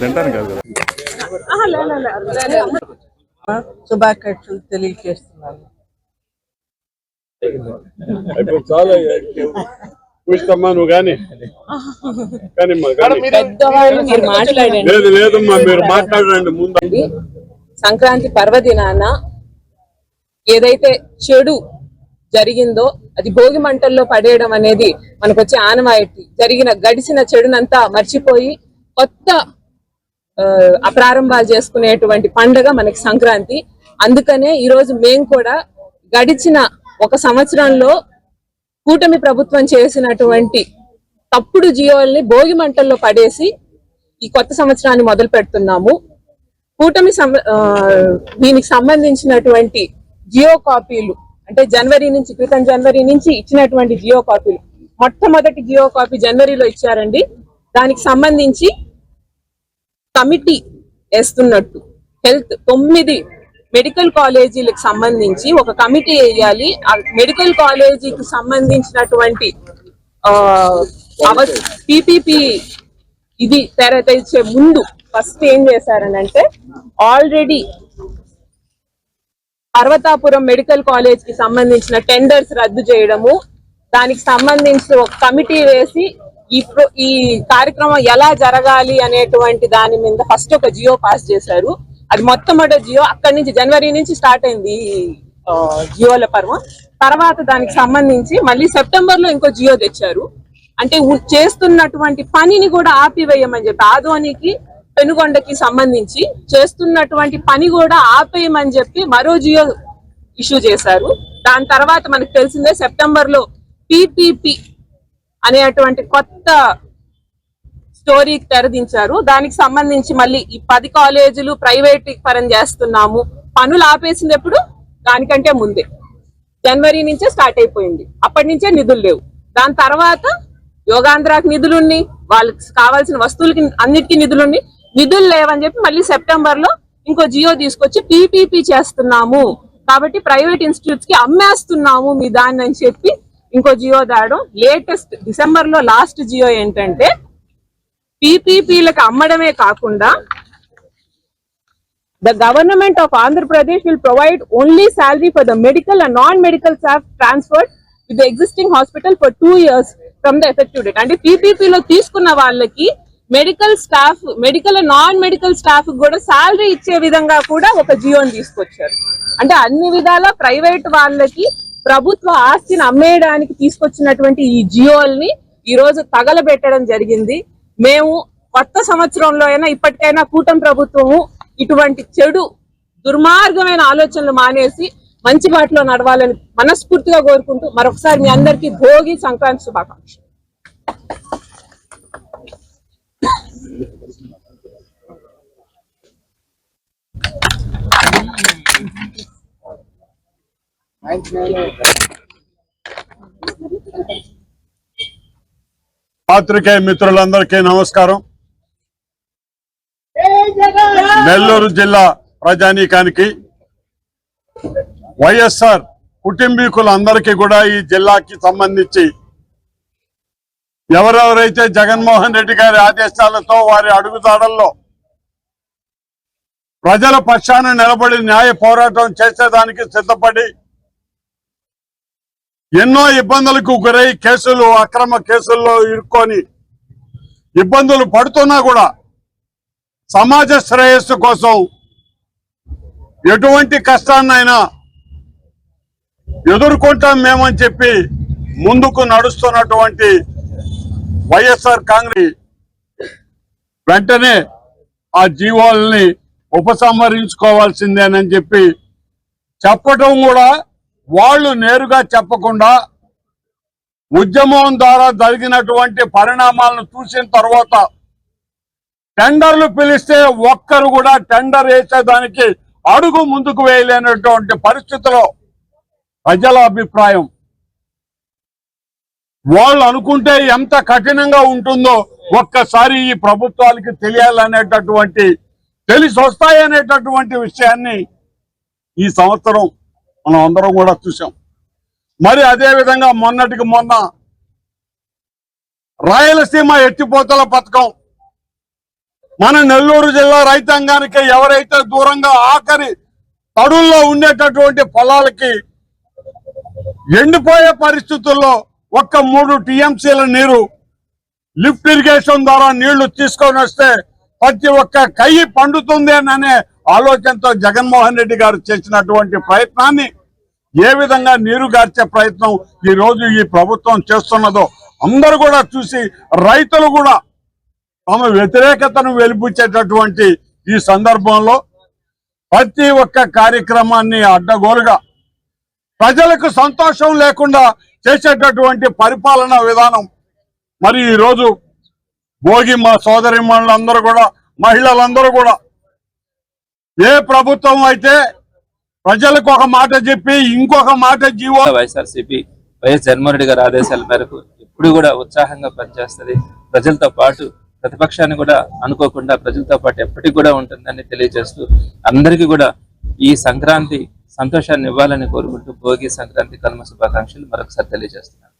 తింటాను కాదు శుభాకాంక్షలు తెలియజేస్తున్నాను. చూస్తామ్మా నువ్వు కానీ? లేదు లేదమ్మా మీరు మాట్లాడండి ముందు. సంక్రాంతి పర్వదినాన ఏదైతే చెడు జరిగిందో అది భోగి మంటల్లో పడేయడం అనేది మనకు వచ్చే ఆనవాయితీ. జరిగిన గడిచిన చెడునంతా మర్చిపోయి కొత్త ఆ, అప్రారంభాలు చేసుకునేటువంటి పండుగ మనకి సంక్రాంతి. అందుకనే ఈ రోజు మేము కూడా గడిచిన ఒక సంవత్సరంలో కూటమి ప్రభుత్వం చేసినటువంటి తప్పుడు జియోల్ని భోగి మంటల్లో పడేసి ఈ కొత్త సంవత్సరాన్ని మొదలు పెడుతున్నాము. కూటమి సం- దీనికి సంబంధించినటువంటి జియో కాపీలు అంటే జనవరి నుంచి క్రితం జనవరి నుంచి ఇచ్చినటువంటి జియో కాపీలు. మొట్టమొదటి జియో కాపీ జనవరిలో ఇచ్చారండి. దానికి సంబంధించి కమిటీ వేస్తున్నట్టు. హెల్త్ తొమ్మిది మెడికల్ కాలేజీలకు సంబంధించి ఒక కమిటీ వేయాలి. ఆ మెడికల్ కాలేజీకి సంబంధించినటువంటి పిపిపి ఇది తెరతీసే ముందు ఫస్ట్ ఏం చేశారనంటే ఆల్రెడీ పర్వతాపురం మెడికల్ కాలేజ్కి సంబంధించిన టెండర్స్ రద్దు చేయడము దానికి సంబంధించి ఒక కమిటీ వేసి ఈ ఈ కార్యక్రమం ఎలా జరగాలి అనేటువంటి దాని మీద ఫస్ట్ ఒక జియో పాస్ చేశారు. అది మొట్టమొదటి జియో అక్కడి నుంచి జనవరి నుంచి స్టార్ట్ అయింది ఈ, జియోల పర్వం. తర్వాత దానికి సంబంధించి మళ్ళీ సెప్టెంబర్లో ఇంకో జియో తెచ్చారు. అంటే చేస్తున్నటువంటి పనిని కూడా ఆపివేయమని చెప్పి ఆదోనికి పెనుగొండకి సంబంధించి చేస్తున్నటువంటి పని కూడా ఆపేయమని చెప్పి మరో జియో ఇష్యూ చేశారు. దాని తర్వాత మనకు తెలిసిందే సెప్టెంబర్లో పిపిపి అనేటువంటి కొత్త స్టోరీకి తెరదించారు. దానికి సంబంధించి మళ్ళీ ఈ పది కాలేజీలు ప్రైవేట్ పరం చేస్తున్నాము. పనులు ఆపేసింది ఎప్పుడు? దానికంటే ముందే. జనవరి నుంచే స్టార్ట్ అయిపోయింది. అప్పటి నుంచే నిధులు లేవు. దాని తర్వాత యోగాంధ్రాకి నిధులున్నాయి. వాళ్ళకి కావాల్సిన వస్తువులకి అన్నిటికీ నిధులున్నాయి. విధులు లేవని చెప్పి మళ్ళీ సెప్టెంబర్లో ఇంకో జియో తీసుకొచ్చి పీపీపీ చేస్తున్నాము. కాబట్టి ప్రైవేట్ ఇన్స్టిట్యూట్స్కి అమ్మేస్తున్నాము మీ దాన్ని అని చెప్పి ఇంకో జియో దాడడం. లేటెస్ట్ డిసెంబర్లో లాస్ట్ జియో ఏంటంటే పీపీపీలకు అమ్మడమే కాకుండా the government of Andhra Pradesh will provide only salary for the medical and non medical staff transfer with existing hospital for two years from the effective date. అంటే పీపీపీలో తీసుకున్న వాళ్ళకి medical staff medical non medical staff కూడా salary ఇచ్చే విధంగా కూడా ఒక Gionee తీసుకొచ్చారు. అంటే అన్ని విధాల ప్రైవేట్ వాళ్ళకి ప్రభుత్వ ఆస్తిని అమ్మేయడానికి తీసుకొచ్చినటువంటి ఈ జియోల్ని ఈ రోజు తగలబెట్టడం జరిగింది. మేము కొత్త సంవత్సరంలో అయినా ఇప్పటికైనా కూటమి ప్రభుత్వము ఇటువంటి చెడు దుర్మార్గమైన ఆలోచనలు మానేసి మంచి బాటలో నడవాలని మనస్ఫూర్తిగా కోరుకుంటూ మరొకసారి మీ అందరికీ భోగి సంక్రాంతి శుభాకాంక్షలు. పాత్రికేయ మిత్రులందరికీ నమస్కారం. నెల్లూరు జిల్లా ప్రజానీకానికి వైఎస్ఆర్ కుటుంబీకులందరికీ కూడా ఈ జిల్లాకి సంబంధించి ఎవరెవరైతే జగన్మోహన్ రెడ్డి గారి ఆదేశాలతో వారి అడుగుదాడల్లో ప్రజల పక్షాన నిలబడి న్యాయ పోరాటం చేసేదానికి సిద్ధపడి ఎన్నో ఇబ్బందులకు గురై కేసులు అక్రమ కేసుల్లో ఇరుక్కొని ఇబ్బందులు పడుతున్నా కూడా సమాజ శ్రేయస్సు కోసం ఎటువంటి కష్టాన్నైనా ఎదుర్కొంటాం మేమని చెప్పి ముందుకు నడుస్తున్నటువంటి వైఎస్ఆర్ కాంగ్రెస్ వెంటనే ఆ జీవోల్ని ఉపసంహరించుకోవాల్సిందేనని చెప్పి చెప్పటం కూడా వాళ్ళు నేరుగా చెప్పకుండా ఉద్యమం ద్వారా జరిగినటువంటి పరిణామాలను చూసిన తర్వాత టెండర్లు పిలిస్తే ఒక్కరు కూడా టెండర్ వేసేదానికి అడుగు ముందుకు వేయలేనటువంటి పరిస్థితిలో ప్రజల అభిప్రాయం. వాళ్ళు అనుకుంటే ఎంత కఠినంగా ఉంటుందో ఒక్కసారి ఈ ప్రభుత్వాలకి తెలియాలనేటటువంటి తెలిసి వస్తాయనేటటువంటి విషయాన్ని ఈ సంవత్సరం మనం అందరం కూడా చూసాం మరి అదే విధంగా మొన్నటికి మొన్న రాయలసీమ ఎత్తిపోతల పథకం. మన నెల్లూరు జిల్లా రైతాంగానికి ఎవరైతే దూరంగా ఆఖరి తడుల్లో ఉండేటటువంటి పొలాలకి ఎండిపోయే పరిస్థితుల్లో ఒక్క మూడు టీఎంసీల నీరు లిఫ్ట్ ఇరిగేషన్ ద్వారా నీళ్ళు తీసుకొని వస్తే ప్రతి ఒక్క కయ్యి పండుతుంది అని అనే ఆలోచనతో జగన్మోహన్ రెడ్డి గారు చేసినటువంటి ప్రయత్నాన్ని ఏ విధంగా నీరు గార్చే ప్రయత్నం ఈ రోజు ఈ ప్రభుత్వం చేస్తున్నదో అందరూ కూడా చూసి రైతులు కూడా తమ వ్యతిరేకతను వెలిపించేటటువంటి ఈ సందర్భంలో ప్రతి ఒక్క కార్యక్రమాన్ని అడ్డగోలుగా ప్రజలకు సంతోషం లేకుండా చేసేటటువంటి పరిపాలన విధానం మరి ఈ రోజు భోగి మా సోదరి అందరూ కూడా మహిళలందరూ కూడా ఏ ప్రభుత్వం అయితే ప్రజలకు ఒక మాట చెప్పి ఇంకొక మాట జీవో వైఎస్ఆర్సీపీ వైఎస్ జగన్మోహన్ రెడ్డి గారి ఆదేశాల మేరకు ఎప్పుడు కూడా ఉత్సాహంగా పనిచేస్తది. ప్రజలతో పాటు ప్రతిపక్షాన్ని కూడా అనుకోకుండా ప్రజలతో పాటు ఎప్పటికి కూడా ఉంటుందని తెలియజేస్తూ అందరికీ కూడా ఈ సంక్రాంతి సంతోషాన్ని ఇవ్వాలని కోరుకుంటూ భోగి సంక్రాంతి కనుమ శుభాకాంక్షలు మరొకసారి తెలియజేస్తున్నాను.